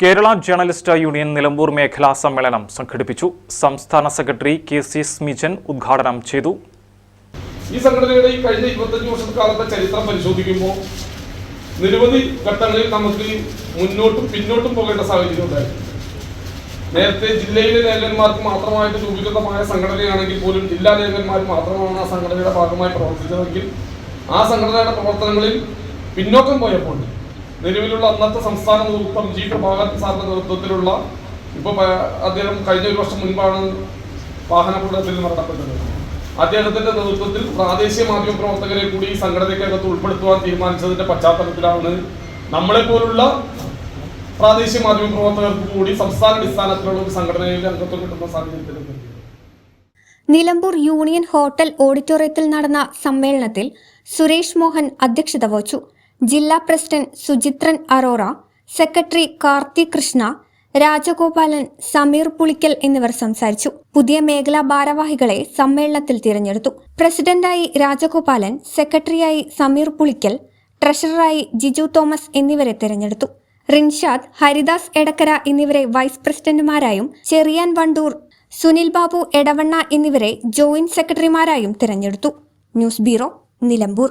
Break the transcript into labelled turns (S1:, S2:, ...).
S1: Kerala journalist union Nilambur മേഖലാ സമ്മേളനം സംഘടിപ്പിച്ചു. സംസ്ഥാന സെക്രട്ടറി കെ സി സ്മിജൻ ഉദ്ഘാടനം ചെയ്തു.
S2: ഈ സംഘടനയുടെ ഈ കഴിഞ്ഞ ഇരുപത്തഞ്ച് വർഷക്കാലത്തെ ചരിത്രം പരിശോധിക്കുമ്പോൾ നിരവധി ഘട്ടങ്ങളിൽ നമുക്ക് മുന്നോട്ടും പിന്നോട്ടും പോകേണ്ട സാഹചര്യം ഉണ്ടായിരുന്നു നേരത്തെ ജില്ലയിലെ ലേഖന്മാർക്ക് മാത്രമായിട്ട് രൂപീകൃതമായ സംഘടനയാണെങ്കിൽ പോലും ജില്ലാ ലേഖന്മാർ മാത്രമാണ് ആ സംഘടനയുടെ ഭാഗമായി പ്രവർത്തിച്ചതെങ്കിൽ ആ സംഘടനയുടെ പ്രവർത്തനങ്ങളിൽ പിന്നോക്കം പോയപ്പോൾ നിലവിലുള്ള അന്നത്തെ സംസ്ഥാന നേതൃത്വം ജി പ്രഭാകരൻ സാറിന്റെ നേതൃത്വത്തിലുള്ള ഇപ്പൊ അദ്ദേഹം കഴിഞ്ഞ ഒരു വർഷം മുൻപാണ് വാഹനാപകടത്തിൽ മരണപ്പെട്ടത്. അദ്ദേഹത്തിന്റെ നേതൃത്വത്തിൽ പ്രാദേശിക മാധ്യമ പ്രവർത്തകരെ കൂടി സംഘടനയ്ക്കകത്ത് ഉൾപ്പെടുത്തുവാൻ തീരുമാനിച്ചതിന്റെ പശ്ചാത്തലത്തിലാണ് നമ്മളെ പോലുള്ള പ്രാദേശിക മാധ്യമ പ്രവർത്തകർക്ക് കൂടി സംസ്ഥാന അടിസ്ഥാനത്തിലുള്ള ഒരു സംഘടനയിൽ അംഗത്വം കിട്ടുന്ന സാഹചര്യത്തിലേക്ക്
S3: നിലമ്പൂർ യൂണിയൻ ഹോട്ടൽ ഓഡിറ്റോറിയത്തിൽ നടന്ന സമ്മേളനത്തിൽ സുരേഷ് മോഹൻ അധ്യക്ഷത വഹിച്ചു. ജില്ലാ പ്രസിഡന്റ് സുചിത്രൻ അറോറ സെക്രട്ടറി കാർത്തി കൃഷ്ണ രാജഗോപാലൻ സമീർ പുളിക്കൽ എന്നിവർ സംസാരിച്ചു. പുതിയ മേഖലാ ഭാരവാഹികളെ സമ്മേളനത്തിൽ തിരഞ്ഞെടുത്തു. പ്രസിഡന്റായി രാജഗോപാലൻ സെക്രട്ടറിയായി സമീർ പുളിക്കൽ ട്രഷററായി ജിജു തോമസ് എന്നിവരെ തിരഞ്ഞെടുത്തു. റിൻഷാദ് ഹരിദാസ് എടക്കര എന്നിവരെ വൈസ് പ്രസിഡന്റുമാരായും ചെറിയാൻ വണ്ടൂർ സുനിൽ ബാബു എടവണ്ണ എന്നിവരെ ജോയിന്റ് സെക്രട്ടറിമാരായും തിരഞ്ഞെടുത്തു. News bureau Nilambur.